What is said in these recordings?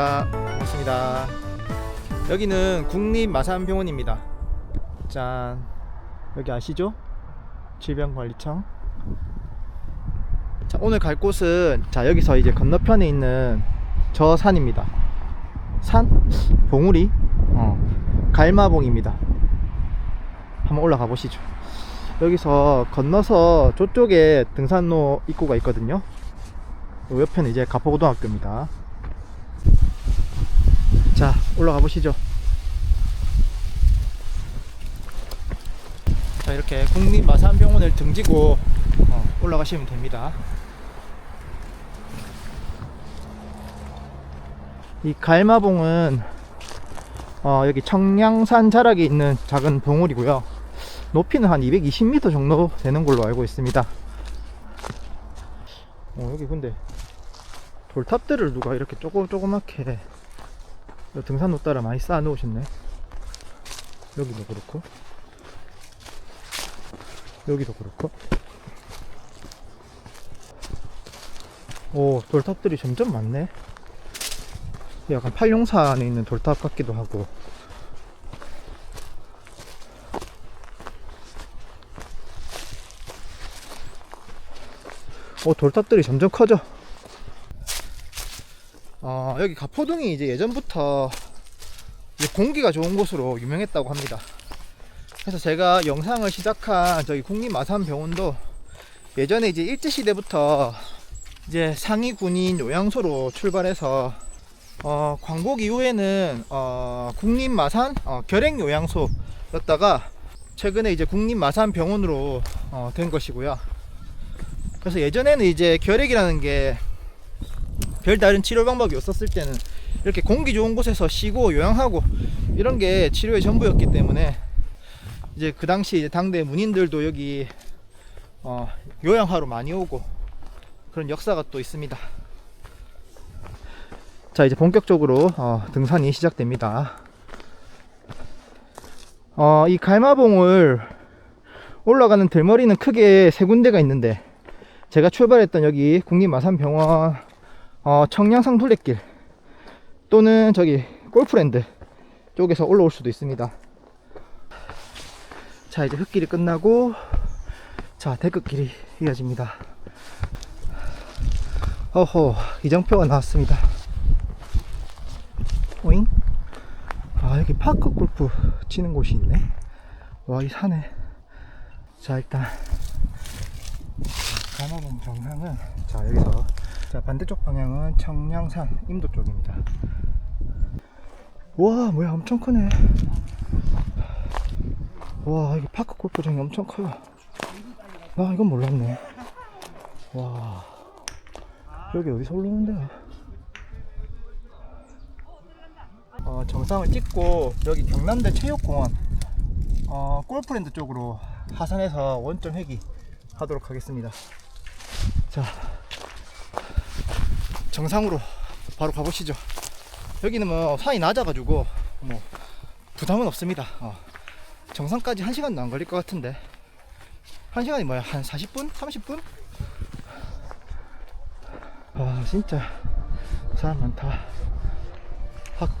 안녕하십니까 반갑습니다. 여기는 국립마산병원입니다. 짠. 여기 아시죠? 질병관리청. 자 오늘 갈 곳은 자 여기서 이제 건너편에 있는 저 산입니다. 산? 봉우리? 어 갈마봉입니다. 한번 올라가 보시죠. 여기서 건너서 저쪽에 등산로 입구가 있거든요. 요 옆에는 이제 가포고등학교입니다 자 올라가 보시죠. 자 이렇게 국립마산병원을 등지고 어, 올라가시면 됩니다. 이 갈마봉은 어, 여기 청량산 자락에 있는 작은 봉우리고요. 높이는 한 220m 정도 되는 걸로 알고 있습니다. 어, 여기 근데 돌탑들을 누가 이렇게 조금 조그맣게 등산로 따라 많이 쌓아 놓으셨네. 여기도 그렇고. 여기도 그렇고. 오 돌탑들이 점점 많네. 약간 팔룡사 안에 있는 돌탑 같기도 하고. 오 돌탑들이 점점 커져 어, 여기 가포동이 이제 예전부터 이제 공기가 좋은 곳으로 유명했다고 합니다. 그래서 제가 영상을 시작한 저기 국립마산병원도 예전에 이제 일제시대부터 이제 상위 군인 요양소로 출발해서 어, 광복 이후에는 어, 국립마산 어, 결핵요양소였다가 최근에 이제 국립마산병원으로 어, 된 것이고요. 그래서 예전에는 이제 결핵이라는 게 별다른 치료 방법이 없었을 때는 이렇게 공기 좋은 곳에서 쉬고 요양하고 이런 게 치료의 전부였기 때문에 이제 그 당시 이제 당대 문인들도 여기 어, 요양하러 많이 오고 그런 역사가 또 있습니다. 자 이제 본격적으로 어, 등산이 시작됩니다. 어, 이 갈마봉을 올라가는 들머리는 크게 세 군데가 있는데 제가 출발했던 여기 국립마산병원 어, 청량산 둘레길 또는 저기 골프랜드 쪽에서 올라올 수도 있습니다. 자 이제 흙길이 끝나고 자 데크길이 이어집니다. 어허 이정표가 나왔습니다. 오잉? 아 여기 파크 골프 치는 곳이 있네. 와 이 산에 자 일단 가마봉 정상은 자 여기서 자 반대쪽 방향은 청량산 임도 쪽입니다. 와 뭐야 엄청 크네. 와 여기 파크 골프장이 엄청 커요. 아 이건 몰랐네. 와 여기 어디서 올라오는데요? 어, 정상을 찍고 여기 경남대 체육공원 어, 골프랜드 쪽으로 하산해서 원점 회기 하도록 하겠습니다. 자 정상으로 바로 가보시죠. 여기는 뭐 산이 낮아가지고 뭐 부담은 없습니다. 어. 정상까지 1시간도 안 걸릴 것 같은데 1시간이 뭐야 한 40분? 30분? 와 진짜 사람 많다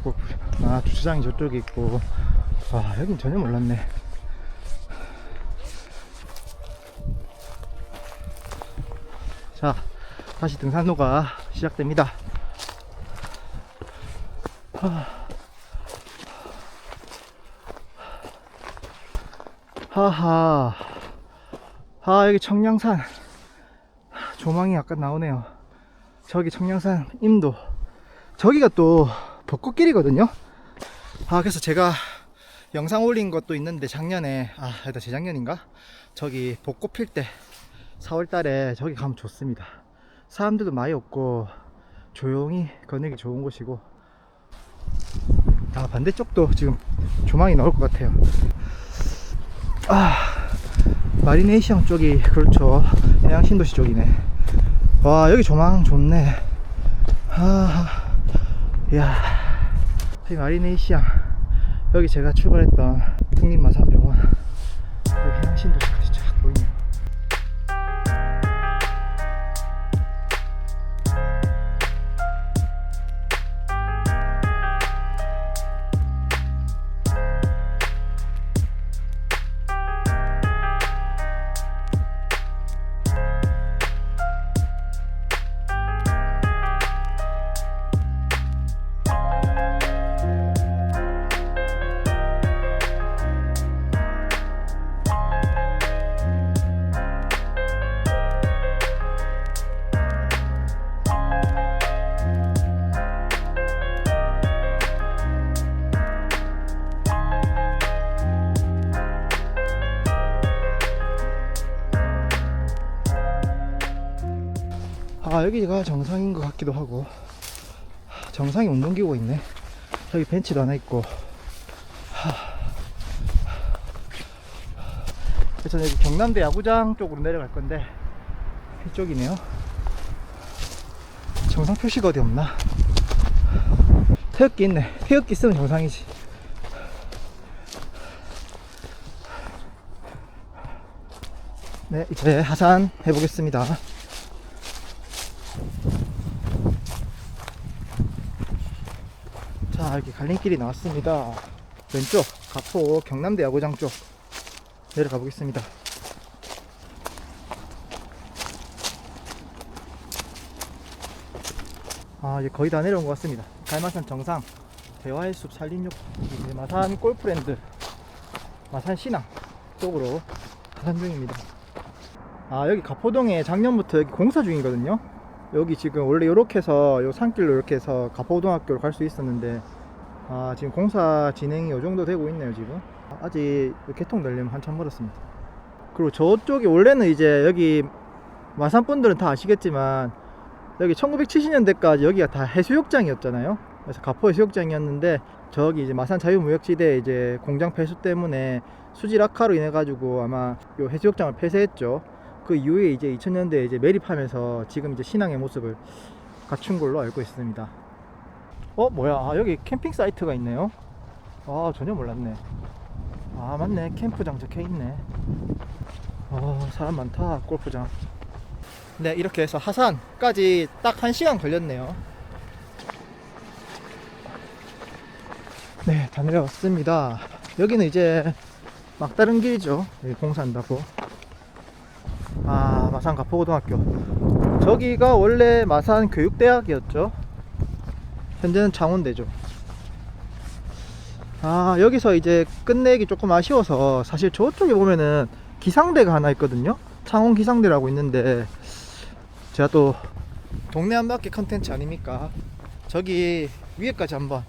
골프 아 주차장이 저쪽에 있고 와 여긴 전혀 몰랐네 자 다시 등산로가 시작됩니다. 하하. 아, 여기 청량산. 조망이 약간 나오네요. 저기 청량산 임도. 저기가 또 벚꽃길이거든요. 아, 그래서 제가 영상 올린 것도 있는데 작년에, 아, 아니다, 재작년인가? 저기 벚꽃 필 때 4월 달에 저기 가면 좋습니다. 사람들도 많이 없고 조용히 거니기 좋은 곳이고. 아 반대쪽도 지금 조망이 나올 것 같아요. 아 마리네이션 쪽이 그렇죠. 해양 신도시 쪽이네. 와 여기 조망 좋네. 아 이야 이 마리네이시앙 여기 제가 출발했던 국립마산병 아 여기가 정상인 것 같기도 하고. 하, 정상에 운동기구 있네. 저기 벤치도 하나 있고. 하. 그래서 여기 경남대 야구장 쪽으로 내려갈 건데 이쪽이네요. 정상 표시가 어디 없나? 태극기 있네. 태극기 있으면 정상이지. 네 이제 하산 해보겠습니다 자 이렇게 갈림길이 나왔습니다. 왼쪽 가포 경남대 야구장 쪽 내려가 보겠습니다. 아 이제 거의 다 내려온 것 같습니다. 갈마산 정상 대화의 숲 산림욕 이제 마산 골프랜드 마산 신항 쪽으로 하산 중입니다. 아 여기 가포동에 작년부터 여기 공사 중이거든요 여기 지금 원래 이렇게 해서 요 산길로 이렇게 해서 가포고등학교로 갈 수 있었는데 아 지금 공사 진행이 요 정도 되고 있네요 지금. 아직 개통 되려면 한참 멀었습니다. 그리고 저쪽이 원래는 이제 여기 마산 분들은 다 아시겠지만 여기 1970년대까지 여기가 다 해수욕장이었잖아요. 그래서 가포 해수욕장이었는데 저기 이제 마산 자유무역지대 이제 공장 폐수 때문에 수질 악화로 인해 가지고 아마 요 해수욕장을 폐쇄했죠 그 이후에 이제 2000년대에 이제 매립하면서 지금 이제 신앙의 모습을 갖춘 걸로 알고 있습니다. 어 뭐야? 아, 여기 캠핑 사이트가 있네요. 아 전혀 몰랐네. 아 맞네 캠프장 적혀 있네. 아 사람 많다 골프장. 네 이렇게 해서 하산까지 딱 1시간 걸렸네요. 네 다 내려왔습니다. 여기는 이제 막다른 길이죠. 여기 공사한다고. 아 마산 가포고등학교. 저기가 원래 마산 교육대학이었죠? 현재는 창원대죠. 아 여기서 이제 끝내기 조금 아쉬워서 사실 저쪽에 보면은 기상대가 하나 있거든요? 창원 기상대라고 있는데 제가 또 동네 한 바퀴 컨텐츠 아닙니까? 저기 위에까지 한번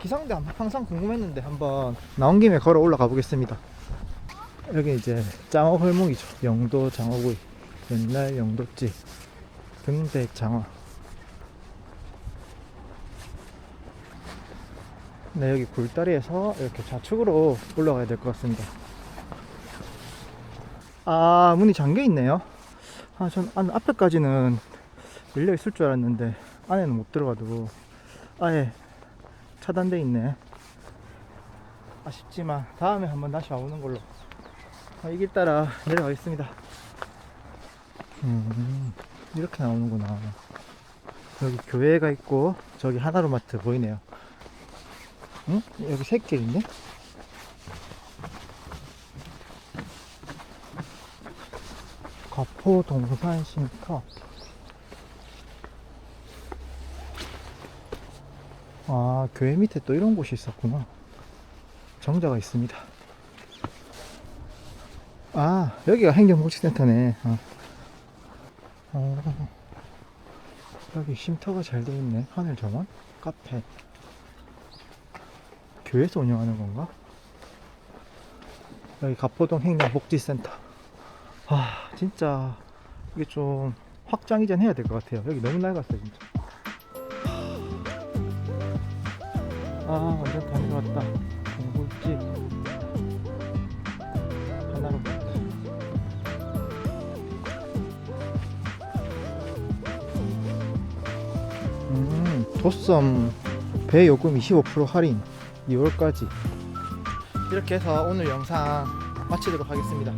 기상대 한- 항상 궁금했는데 한번 나온 김에 걸어 올라가 보겠습니다 여기 이제 장어 홀목이죠. 영도 장어구이. 옛날 영도집. 등백 장어. 네, 여기 굴다리에서 이렇게 좌측으로 올라가야 될 것 같습니다. 아, 문이 잠겨 있네요. 아, 전 안, 앞에까지는 열려 있을 줄 알았는데 안에는 못 들어가도 아예 차단돼 있네. 아쉽지만 다음에 한번 다시 와보는 걸로. 아, 이길 따라 내려가겠습니다. 음, 이렇게 나오는구나. 여기 교회가 있고, 저기 하나로마트 보이네요. 응? 여기 있네? 가포 동산 쉼터. 아, 교회 밑에 또 이런 곳이 있었구나. 정자가 있습니다. 아 여기가 행정복지센터네. 어. 어. 여기 쉼터가 잘 되어 있네. 하늘 정원? 카페. 교회에서 운영하는 건가? 여기 가포동 행정복지센터. 아 진짜 이게 좀 확장 이전 해야 될 것 같아요. 여기 너무 낡았어요 진짜. 아 완전 다 내려왔다 음, 도썸 배 요금 25% 할인 2월까지 이렇게 해서 오늘 영상 마치도록 하겠습니다.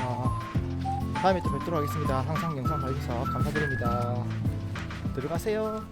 어, 다음에 또 뵙도록 하겠습니다. 항상 영상 봐주셔서 감사드립니다. 들어가세요.